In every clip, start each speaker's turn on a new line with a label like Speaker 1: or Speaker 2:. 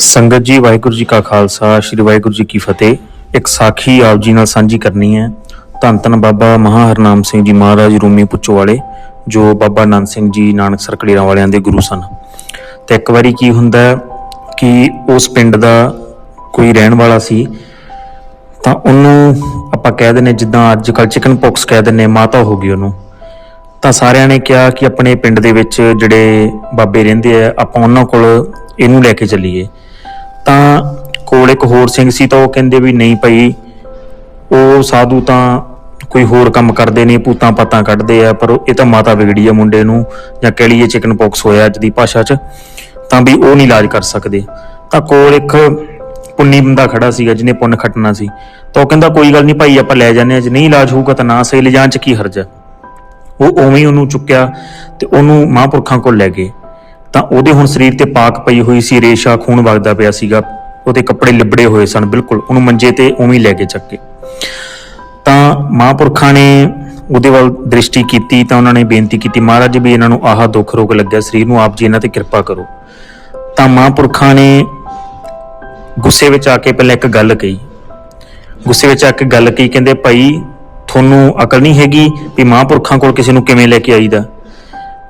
Speaker 1: ਸੰਗਤ ਜੀ, ਵਾਹਿਗੁਰੂ ਜੀ ਕਾ ਖਾਲਸਾ, ਸ੍ਰੀ ਵਾਹਿਗੁਰੂ ਜੀ ਕੀ ਫਤਿਹ। ਇੱਕ ਸਾਖੀ ਆਪ ਜੀ ਨਾਲ ਸਾਂਝੀ ਕਰਨੀ ਹੈ। ਧੰਨ ਧੰਨ ਬਾਬਾ ਮਹਾ ਹਰਨਾਮ ਸਿੰਘ ਜੀ ਮਹਾਰਾਜ ਰੂਮੀ ਪੁੱਚੋ ਵਾਲੇ, ਜੋ ਬਾਬਾ ਨੰਦ ਸਿੰਘ ਜੀ ਨਾਨਕ ਸਰਕੜੀਆਂ ਵਾਲਿਆਂ ਦੇ ਗੁਰੂ ਸਨ। ਤੇ ਇੱਕ ਵਾਰੀ ਕੀ ਹੁੰਦਾ ਕਿ ਉਸ ਪਿੰਡ ਦਾ ਕੋਈ ਰਹਿਣ ਵਾਲਾ ਸੀ, ਤਾਂ ਉਹਨੂੰ ਆਪਾਂ ਕਹਿ ਦਿੰਨੇ ਜਿੱਦਾਂ ਅੱਜ ਕੱਲ ਚਿਕਨ ਪੌਕਸ ਕਹਿ ਦਿੰਨੇ ਮਾਤਾ ਹੋ ਗਈ ਉਹਨੂੰ। ਤਾਂ ਸਾਰਿਆਂ ਨੇ ਕਿਹਾ ਕਿ ਆਪਣੇ ਪਿੰਡ ਦੇ ਵਿੱਚ ਜਿਹੜੇ ਬਾਬੇ ਰਹਿੰਦੇ ਆ, ਆਪਾਂ ਉਹਨਾਂ ਕੋਲ ਇਹਨੂੰ ਲੈ ਕੇ ਚੱਲੀਏ। ਤਾਂ ਕੋਲ ਇੱਕ ਹੋਰ ਸਿੰਘ ਸੀ ਤਾਂ ਉਹ ਕਹਿੰਦੇ ਵੀ ਨਹੀਂ ਭਾਈ, ਉਹ ਸਾਧੂ ਤਾਂ ਕੋਈ ਹੋਰ ਕੰਮ ਕਰਦੇ ਨੇ ਪੂਤਾਂ ਪਾਤਾਂ ਕੱਢਦੇ ਆ, ਪਰ ਇਹ ਤਾਂ ਮਾਤਾ ਵਿਗੜੀ ਆ ਮੁੰਡੇ ਨੂੰ, ਜਾਂ ਕਹਿ ਲਈਏ ਚਿਕਨ ਪੌਕਸ ਹੋਇਆ ਅੱਜ ਦੀ ਭਾਸ਼ਾ 'ਚ, ਤਾਂ ਵੀ ਉਹ ਨਹੀਂ ਇਲਾਜ ਕਰ ਸਕਦੇ। ਤਾਂ ਕੋਲ ਇੱਕ ਪੁੰਨੀ ਬੰਦਾ ਖੜਾ ਸੀਗਾ, ਜਿਹਨੇ ਪੁੰਨ ਖੱਟਣਾ ਸੀ। ਤਾਂ ਉਹ ਕਹਿੰਦਾ, ਕੋਈ ਗੱਲ ਨਹੀਂ ਭਾਈ, ਆਪਾਂ ਲੈ ਜਾਂਦੇ ਆ ਜੇ ਨਹੀਂ ਇਲਾਜ ਹੋਊਗਾ ਤਾਂ ਨਾ ਸਹੀ, ਲਿਜਾਣ 'ਚ ਕੀ ਹਰਜ ਹੈ? ਉਹ ਉਵੇਂ ਹੀ ਉਹਨੂੰ ਚੁੱਕਿਆ ਤੇ ਉਹਨੂੰ ਮਹਾਂਪੁਰਖਾਂ ਕੋਲ ਲੈ ਗਏ। ਤਾਂ ਉਹਦੇ ਹੁਣ ਸਰੀਰ ਤੇ ਪਾਕ ਪਈ ਹੋਈ ਸੀ, ਰੇਸ਼ਾ ਖੂਨ ਵਗਦਾ ਪਿਆ ਸੀਗਾ। ਉਹਦੇ ਕੱਪੜੇ ਲਿਬੜੇ ਹੋਏ ਸਨ, ਬਿਲਕੁਲ। ਉਹਨੂੰ ਮੰਜੇ ਤੇ ਉਵੇਂ ਹੀ ਲੈ ਕੇ ਚੱਕੇ ਕੇ। ਤਾਂ ਮਹਾਂਪੁਰਖਾਂ ਨੇ ਉਹਦੇ ਵੱਲ ਦ੍ਰਿਸ਼ਟੀ ਕੀਤੀ, ਤਾਂ ਉਹਨਾਂ ਨੇ ਬੇਨਤੀ ਕੀਤੀ, ਮਹਾਰਾਜ ਵੀ ਇਹਨਾਂ ਨੂੰ ਆਹ ਦੁੱਖ ਰੋਗ ਲੱਗਿਆ, ਸਰੀਰ ਨੂੰ ਆਪ ਜੀ ਇਹਨਾਂ ਤੇ ਕਿਰਪਾ ਕਰੋ। ਤਾਂ ਮਹਾਂਪੁਰਖਾਂ ਨੇ ਗੁੱਸੇ ਵਿੱਚ ਆ ਕੇ ਪਹਿਲਾਂ ਇੱਕ ਗੱਲ ਕਹੀ। ਗੁੱਸੇ ਵਿੱਚ ਆ ਕੇ ਗੱਲ ਕਹੀ, ਕਹਿੰਦੇ, ਭਾਈ, ਤੁਹਾਨੂੰ ਅਕਲ ਨਹੀਂ ਹੈਗੀ ਵੀ ਮਹਾਂਪੁਰਖਾਂ ਕੋਲ ਕਿਸੇ ਨੂੰ ਕਿਵੇਂ ਲੈ ਕੇ ਆਈਦਾ?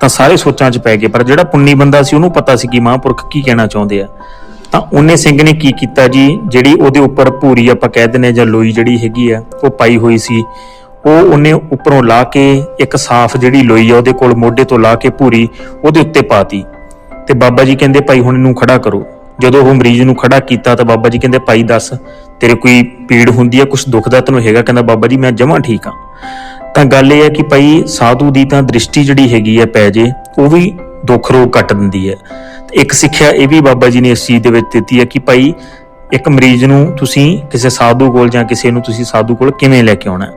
Speaker 1: ਤਾਂ ਸਾਰੇ ਸੋਚਾਂ 'ਚ ਪੈ ਗਏ, ਪਰ ਜਿਹੜਾ ਪੁੰਨੀ ਬੰਦਾ ਸੀ ਉਹਨੂੰ ਪਤਾ ਸੀ ਕਿ ਮਹਾਂਪੁਰਖ ਕੀ ਕਹਿਣਾ ਚਾਹੁੰਦੇ ਆ। ਤਾਂ ਉਹਨੇ ਸਿੰਘ ਨੇ ਕੀ ਕੀਤਾ ਜੀ? ਜਿਹੜੀ ਉਹਦੇ ਉੱਪਰ ਭੂਰੀ ਆਪਾਂ ਕਹਿ ਦਿੰਦੇ ਹਾਂ ਜਾਂ ਲੋਈ ਜਿਹੜੀ ਹੈਗੀ ਆ, ਉਹ ਪਾਈ ਹੋਈ ਸੀ। ਉਹ ਉਹਨੇ ਉੱਪਰੋਂ ਲਾ ਕੇ ਇੱਕ ਸਾਫ਼ ਜਿਹੜੀ ਲੋਈ ਆ, ਉਹਦੇ ਕੋਲ ਮੋਢੇ ਤੋਂ ਲਾ ਕੇ ਭੂਰੀ ਉਹਦੇ ਉੱਤੇ ਪਾਤੀ। ਤੇ ਬਾਬਾ ਜੀ ਕਹਿੰਦੇ, ਭਾਈ, ਹੁਣ ਇਹਨੂੰ ਖੜਾ ਕਰੋ। ਜਦੋਂ ਉਹ ਮਰੀਜ਼ ਨੂੰ ਖੜਾ ਕੀਤਾ ਤਾਂ ਬਾਬਾ ਜੀ ਕਹਿੰਦੇ, ਭਾਈ, ਦੱਸ, ਤੇਰੇ ਕੋਈ ਪੀੜ ਹੁੰਦੀ ਆ ਕੁਝ ਦੁਖਦਾ ਤੈਨੂੰ ਹੈਗਾ? ਕਹਿੰਦਾ, ਬਾਬਾ ਜੀ, ਮੈਂ ਜਮਾਂ ਠੀਕ ਆ। ਤਾਂ ਗੱਲ ਇਹ ਹੈ ਕਿ ਭਾਈ ਸਾਧੂ ਦੀ ਤਾਂ ਦ੍ਰਿਸ਼ਟੀ ਜਿਹੜੀ ਹੈਗੀ ਹੈ ਪੈ ਜੇ, ਉਹ ਵੀ ਦੁੱਖ ਰੋਗ ਕੱਟ ਦਿੰਦੀ ਹੈ। ਤੇ ਇੱਕ ਸਿੱਖਿਆ ਇਹ ਵੀ ਬਾਬਾ ਜੀ ਨੇ ਇਸ ਚੀਜ਼ ਦੇ ਵਿੱਚ ਦਿੱਤੀ ਹੈ ਕਿ ਭਾਈ ਇੱਕ ਮਰੀਜ਼ ਨੂੰ ਤੁਸੀਂ ਕਿਸੇ ਸਾਧੂ ਕੋਲ ਜਾਂ ਕਿਸੇ ਨੂੰ ਤੁਸੀਂ ਸਾਧੂ ਕੋਲ ਕਿਵੇਂ ਲੈ ਕੇ ਆਉਣਾ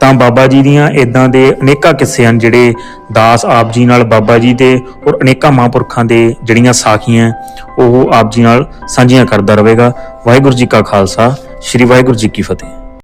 Speaker 1: ਤਾਂ ਬਾਬਾ ਜੀ ਦੀਆਂ ਇਦਾਂ ਦੇ ਅਨੇਕਾਂ ਕਿੱਸੇ ਹਨ ਜਿਹੜੇ ਦਾਸ ਆਪ ਜੀ ਨਾਲ ਬਾਬਾ ਜੀ ਦੇ ਔਰ ਅਨੇਕਾਂ ਮਹਾਂਪੁਰਖਾਂ ਦੇ ਜਿਹੜੀਆਂ ਸਾਖੀਆਂ ਉਹ ਆਪ ਜੀ ਨਾਲ ਸਾਂਝੀਆਂ ਕਰਦਾ ਰਹੇਗਾ। ਵਾਹਿਗੁਰੂ ਜੀ ਕਾ ਖਾਲਸਾ, ਸ੍ਰੀ ਵਾਹਿਗੁਰੂ ਜੀ ਕੀ ਫਤਿਹ।